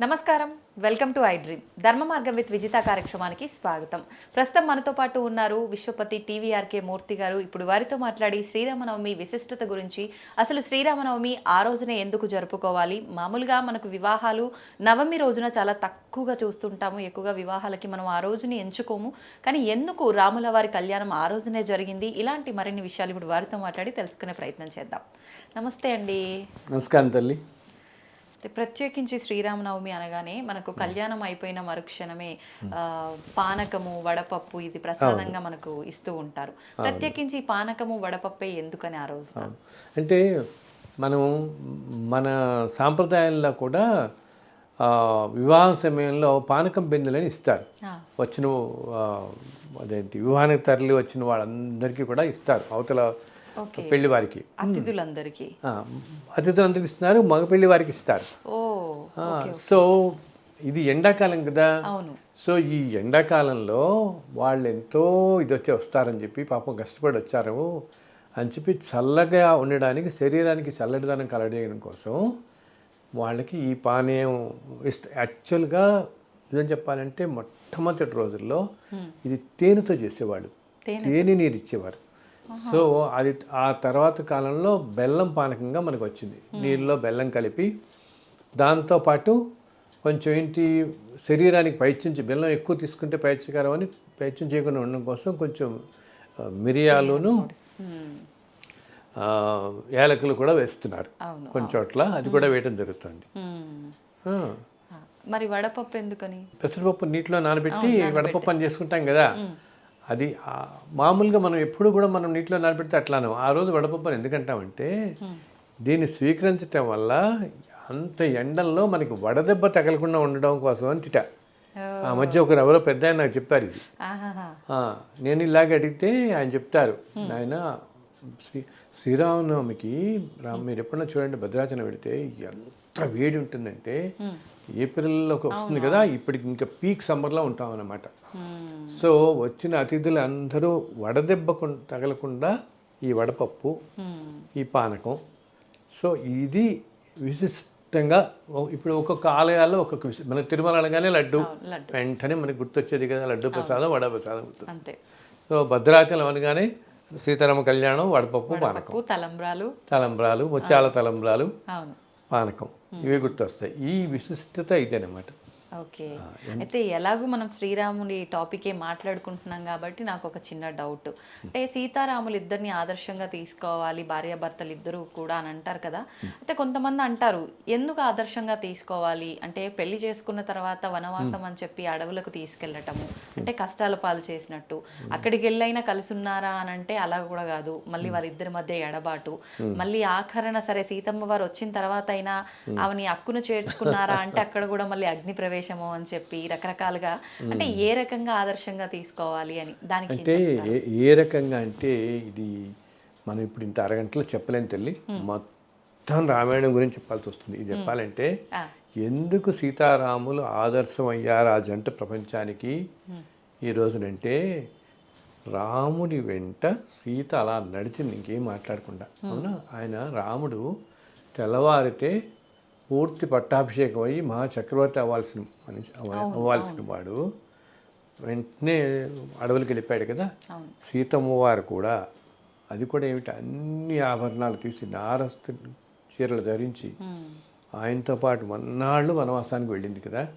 నమస్కారం. Welcome to I dream. ధర్మ మార్గం విత్ విజిత కార్యక్రమానికి స్వాగతం. ప్రస్తుతం మనతో పాటు ఉన్నారు విశ్వపతి టీవీఆర్కే మూర్తి గారు. ఇప్పుడు వారితో మాట్లాడి శ్రీరామనవమి విశిష్టత గురించి అసలు శ్రీరామనవమి ఆ రోజునే ఎందుకు జరుపుకోవాలి? మామూలుగా మనకు వివాహాలు నవమి రోజున చాలా తక్కువగా చూస్తుంటాము. ఎక్కువగా వివాహాలకి మనం ఆ రోజుని ఎంచుకోము. కానీ ఎందుకు రాముల వారి కళ్యాణం ఆ రోజునే జరిగింది? ఇలాంటి మరిన్ని విషయాలు ఇప్పుడు వారితో మాట్లాడి తెలుసుకునే ప్రయత్నం చేద్దాం. నమస్తే అండి. నమస్కారం తల్లి. ప్రత్యేకించి శ్రీరామనవమి అనగానే మనకు కళ్యాణం అయిపోయిన మరుక్షణమే ఆ, పానకము వడపప్పు ఇది ప్రసాదంగా మనకు ఇస్తూ ఉంటారు. ప్రత్యేకించి పానకము వడపప్పే ఎందుకని ఆ రోజు అంటే మనం మన సాంప్రదాయంలో కూడా ఆ, వివాహ సమయంలో పానకం బిందెలని ఇస్తారు. వచ్చిన అదేంటి వివాహానికి తరలి వచ్చిన వాళ్ళందరికీ కూడా ఇస్తారు. అవతల పెళ్ళి వారికి అతిథులందరికీ. అతిథులందరికీ ఇస్తున్నారు మగ పెళ్ళి వారికి ఇస్తారు సో ఇది ఎండాకాలం కదా. సో ఈ ఎండాకాలంలో వాళ్ళు ఎంతో ఇది వచ్చి వస్తారని చెప్పి పాపం కష్టపడి వచ్చారు అని చెప్పి చల్లగా ఉండడానికి శరీరానికి చల్లటిదనం కలగడం కోసం వాళ్ళకి ఈ పానీయం ఇస్త యాక్చువల్గా నిజం చెప్పాలంటే మొట్టమొదటి రోజుల్లో ఇది తేనెతో చేసేవాడు తేనె నీరు ఇచ్చేవారు. సో అది ఆ తర్వాత కాలంలో బెల్లం పానకంగా మనకు వచ్చింది నీళ్ళలో బెల్లం కలిపి దాంతోపాటు కొంచెం ఏంటి శరీరానికి పైత్యం చే- బెల్లం ఎక్కువ తీసుకుంటే పైత్యకరం అని పైత్యం చేయకుండా ఉండడం కోసం కొంచెం మిరియాలును యాలకులు కూడా వేస్తున్నారు. కొన్ని చోట్ల అది కూడా వేయడం జరుగుతుంది. మరి వడపప్పు ఎందుకని? పెసరపప్పు నీటిలో నానబెట్టి వడపప్పు అని చేసుకుంటాం కదా. అది మామూలుగా మనం ఎప్పుడు కూడా మనం నీటిలో నానబెడితే అట్లాను. ఆ రోజు వడపప్పు అని ఎందుకంటామంటే దీన్ని స్వీకరించటం వల్ల అంత ఎండల్లో మనకి వడదెబ్బ తగలకుండా ఉండడం కోసం అని తిట ఆ మధ్య ఒకరు ఎవరో పెద్ద ఆయన నాకు చెప్పారు ఇది. నేను ఇలాగ అడిగితే ఆయన చెప్తారు ఆయన శ్రీ శ్రీరామనవమికి రామ్ మీరు ఎప్పుడన్నా చూడండి భద్రాచలం పెడితే ఎంత వేడి ఉంటుందంటే ఏప్రిల్లో వస్తుంది కదా ఇప్పటికి ఇంకా పీక్ సమ్మర్లో ఉంటాం అన్నమాట మ్మ్. సో వచ్చిన అతిథులు అందరూ వడదెబ్బకు తగలకుండా ఈ వడపప్పు. ఈ పానకం. సో ఇది విశిష్టంగా ఇప్పుడు ఒక్కొక్క ఆలయాల్లో ఒక్కొక్క విశి- మన తిరుమల అనగానే లడ్డు. వెంటనే మనకి గుర్తొచ్చేది కదా లడ్డు ప్రసాదం వడ ప్రసాదం అంతే. సో భద్రాచలం అనగానే సీతారామ కళ్యాణం వడపప్పు పానకం. తలంబ్రాలు. తలంబ్రాలు ముత్యాల తలంబ్రాలు పానకం. ఇవే గుర్తొస్తాయి. ఈ విశిష్టత ఇదేనమాట. ఓకే. అయితే ఎలాగూ మనం శ్రీరాముని టాపికే మాట్లాడుకుంటున్నాం కాబట్టి నాకు ఒక చిన్న డౌట్. అంటే సీతారాములు ఇద్దరిని ఆదర్శంగా తీసుకోవాలి భార్యాభర్తలు ఇద్దరు కూడా అని అంటారు కదా. అయితే కొంతమంది అంటారు ఎందుకు ఆదర్శంగా తీసుకోవాలి? అంటే పెళ్ళి చేసుకున్న తర్వాత వనవాసం అని చెప్పి అడవులకు తీసుకెళ్ళటము అంటే కష్టాల పాలు చేసినట్టు. అక్కడికి వెళ్ళైనా కలిసి ఉన్నారా అని అంటే అలా కూడా కాదు. మళ్ళీ వాళ్ళిద్దరి మధ్య ఎడబాటు. మళ్ళీ ఆఖరణ సరే సీతమ్మ వారు వచ్చిన తర్వాత అయినా ఆమెని అక్కును చేర్చుకున్నారా అంటే అక్కడ కూడా మళ్ళీ అగ్ని ప్రవేశము అని చెప్పి రకరకాలుగా అంటే ఏ రకంగా ఆదర్శంగా తీసుకోవాలి అని దానికి అంటే? ఏ రకంగా అంటే ఇది మనం ఇప్పుడు ఇంత అరగంటలో చెప్పలేం తల్లి. మొత్తం రామాయణం గురించి చెప్పాల్సి వస్తుంది. ఇది చెప్పాలంటే ఎందుకు సీతారాములు ఆదర్శం అయ్యారు ఆ జంట ప్రపంచానికి? ఈ రోజునంటే రాముడి వెంట సీత అలా నడిచింది ఇంకేం మాట్లాడకుండా. అవునా? ఆయన రాముడు తెల్లవారితే పూర్తి పట్టాభిషేకం అయ్యి మహా చక్రవర్తి అవ్వాల్సిన అవ్వాల్సిన వాడు. వెంటనే అడవులకి వెళ్ళిపోయాడు కదా. అవును. సీతమ్మ వారు కూడా అది కూడా ఏమిటి? అన్ని ఆభరణాలు తీసి నారస్తు చీరలు ధరించి ఆయనతో పాటు మన్నాళ్ళు వనవాసానికి వెళ్ళింది కదా.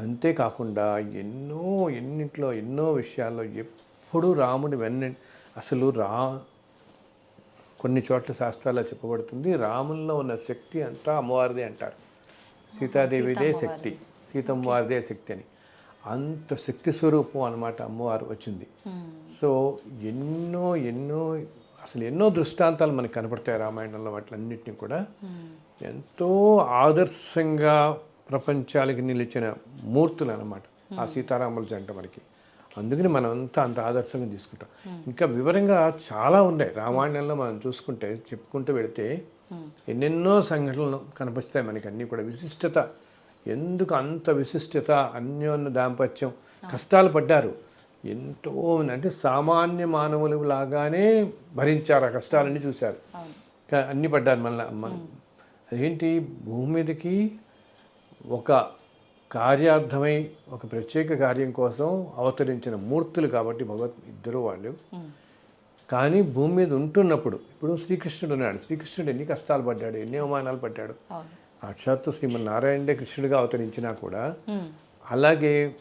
అంతేకాకుండా ఎన్నో ఎన్నింట్లో ఎన్నో విషయాల్లో ఎప్పుడూ రాముడి వెన్న అసలు రా కొన్ని చోట్ల శాస్త్రాల్లో చెప్పబడుతుంది రాముల్లో ఉన్న శక్తి అంతా అమ్మవారిదే అంటారు. సీతాదేవిదే శక్తి. సీతమ్మవారిదే శక్తి అని. అంత శక్తి స్వరూపం అన్నమాట అమ్మవారు వచ్చింది. సో ఎన్నో ఎన్నో అసలు ఎన్నో దృష్టాంతాలు మనకు కనపడతాయి రామాయణంలో వాటిలన్నింటినీ కూడా. ఎంతో ఆదర్శంగా ప్రపంచాలకి నిలిచిన మూర్తులు అన్నమాట ఆ సీతారాముల జంట మనకి. అందుకని మనం అంతా అంత ఆదర్శంగా తీసుకుంటాం. ఇంకా వివరంగా చాలా ఉన్నాయి. రామాయణంలో మనం చూసుకుంటే చెప్పుకుంటూ వెళితే ఎన్నెన్నో సంఘటనలు కనిపిస్తాయి మనకి. అన్నీ కూడా విశిష్టత. ఎందుకు అంత విశిష్టత అన్యోన్య దాంపత్యం? కష్టాలు పడ్డారు. ఎంతో అంటే సామాన్య మానవులు లాగానే భరించారు ఆ కష్టాలన్నీ చూశారు. అన్ని పడ్డారు మళ్ళీ అదేంటి? భూమి మీదకి ఒక కార్యార్థమై ఒక ప్రత్యేక కార్యం కోసం అవతరించిన మూర్తులు కాబట్టి భగవత్ ఇద్దరు వాళ్ళు. కానీ భూమి మీద ఉంటున్నప్పుడు ఇప్పుడు శ్రీకృష్ణుడు ఉన్నాడు. శ్రీకృష్ణుడు ఎన్ని కష్టాలు పడ్డాడు ఎన్ని అవమానాలు పడ్డాడు? సాక్షాత్తు శ్రీమన్నారాయణుడే కృష్ణుడిగా అవతరించినా కూడా. అలాగే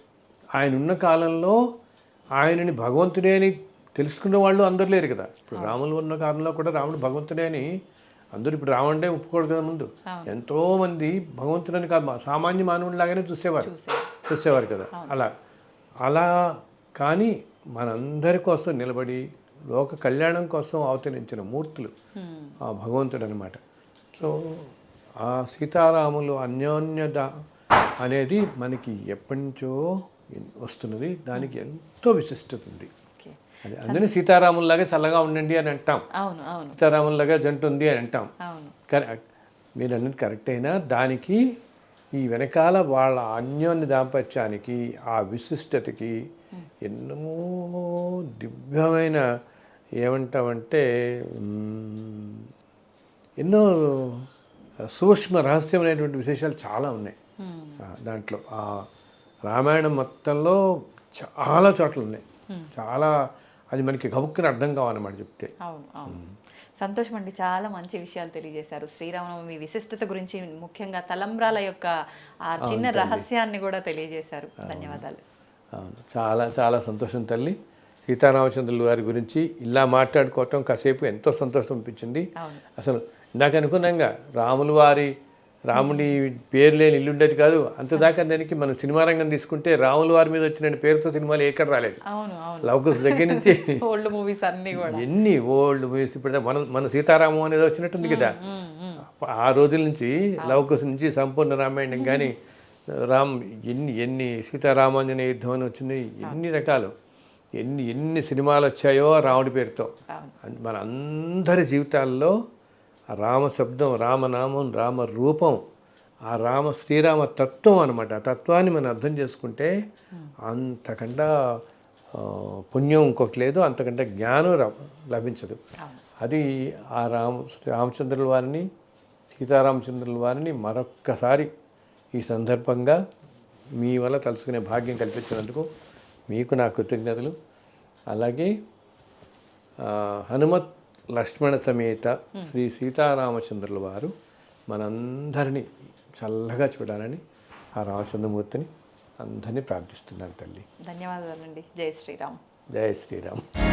ఆయన ఉన్న కాలంలో ఆయనని భగవంతుడే అని తెలుసుకున్న వాళ్ళు అందరు లేరు కదా. ఇప్పుడు రాములు ఉన్న కాలంలో కూడా రాముడు భగవంతుడే అని అందరూ ఇప్పుడు రాముడే ఒప్పుకోడు కదా ముందు. ఎంతో మంది భగవంతుడని కాదు సామాన్య మానవుడిలాగానే చూసేవారు. చూసేవారు. కదా. అలా అలా కానీ మనందరి కోసం నిలబడి లోక కళ్యాణం కోసం అవతరించిన మూర్తులు. ఆ భగవంతుడు అనమాట సో ఆ సీతారాములు అన్యోన్యత అనేది మనకి ఎప్పటి నుంచో వస్తున్నది. దానికి ఎంతో విశిష్టత ఉంది. అందుకని సీతారాముల్లాగా చల్లగా ఉండండి అని అంటాం. అవును అవును. సీతారాముల్లాగా జంట ఉంది అని అంటాం. అవును. కరెక్ట్ మీరు అన్నది కరెక్ట్ అయినా దానికి ఈ వెనకాల వాళ్ళ అన్యోన్య దాంపత్యానికి ఆ విశిష్టతకి ఎన్నో దివ్యమైన ఏమంటామంటే ఎన్నో సూక్ష్మ రహస్యమైనటువంటి విశేషాలు చాలా ఉన్నాయి. దాంట్లో ఆ రామాయణం మొత్తంలో చాలా చోట్ల ఉన్నాయి చాలా అది మనకి గబుక్కుని అర్థం కావాలన్నమాట చెప్తే. అవును అవును. సంతోషం అండి చాలా మంచి విషయాలు తెలియజేశారు. శ్రీరామనవమి విశిష్టత గురించి ముఖ్యంగా తలంబ్రాల యొక్క ఆ చిన్న రహస్యాన్ని కూడా తెలియజేశారు. ధన్యవాదాలు. అవును. చాలా చాలా సంతోషం తల్లి. సీతారామచంద్రులు వారి గురించి ఇలా మాట్లాడుకోవటం కాసేపు ఎంతో సంతోషం అనిపించింది. అసలు ఇందాక అనుకున్నాంగా రాములు వారి రాముడి పేరు లేని ఇల్లు ఉండేది కాదు అంతదాకా దానికి మనం సినిమా రంగం తీసుకుంటే రాములు వారి మీద వచ్చిన పేరుతో సినిమాలు ఎక్కడ రాలేదు. లవకుశ దగ్గర నుంచి ఓల్డ్ మూవీస్ అన్ని కూడా. ఎన్ని ఓల్డ్ మూవీస్ ఇప్పుడు మన మన సీతారామం అనేది వచ్చినట్టుంది కదా. ఆ రోజుల నుంచి లవకుశ నుంచి సంపూర్ణ రామాయణం కానీ రామ్ ఎన్ని ఎన్ని సీతారామాంజనేయ యుద్ధం అని వచ్చింది ఎన్ని రకాలు. ఎన్ని ఎన్ని సినిమాలు వచ్చాయో రాముడి పేరుతో. మన అందరి జీవితాల్లో ఆ రామ శబ్దం రామనామం రామ రూపం ఆ రామ శ్రీరామ తత్వం అనమాట ఆ తత్వాన్ని మనం అర్థం చేసుకుంటే అంతకంటే పుణ్యం ఇంకొకటి లేదు అంతకంటే జ్ఞానం లభించదు. అది ఆ రామ రామచంద్రుల వారిని సీతారామచంద్రుల వారిని మరొక్కసారి ఈ సందర్భంగా మీ వల్ల తలుచుకునే భాగ్యం కల్పించినందుకు మీకు నా కృతజ్ఞతలు. అలాగే హనుమత్ లక్ష్మణ సమేత శ్రీ సీతారామచంద్రుల వారు మనందరినీ చల్లగా చూడాలని ఆ రామచంద్రమూర్తిని అందరినీ ప్రార్థిస్తున్నాను తల్లి. ధన్యవాదాలండి. జై శ్రీరామ్. జయ శ్రీరామ్.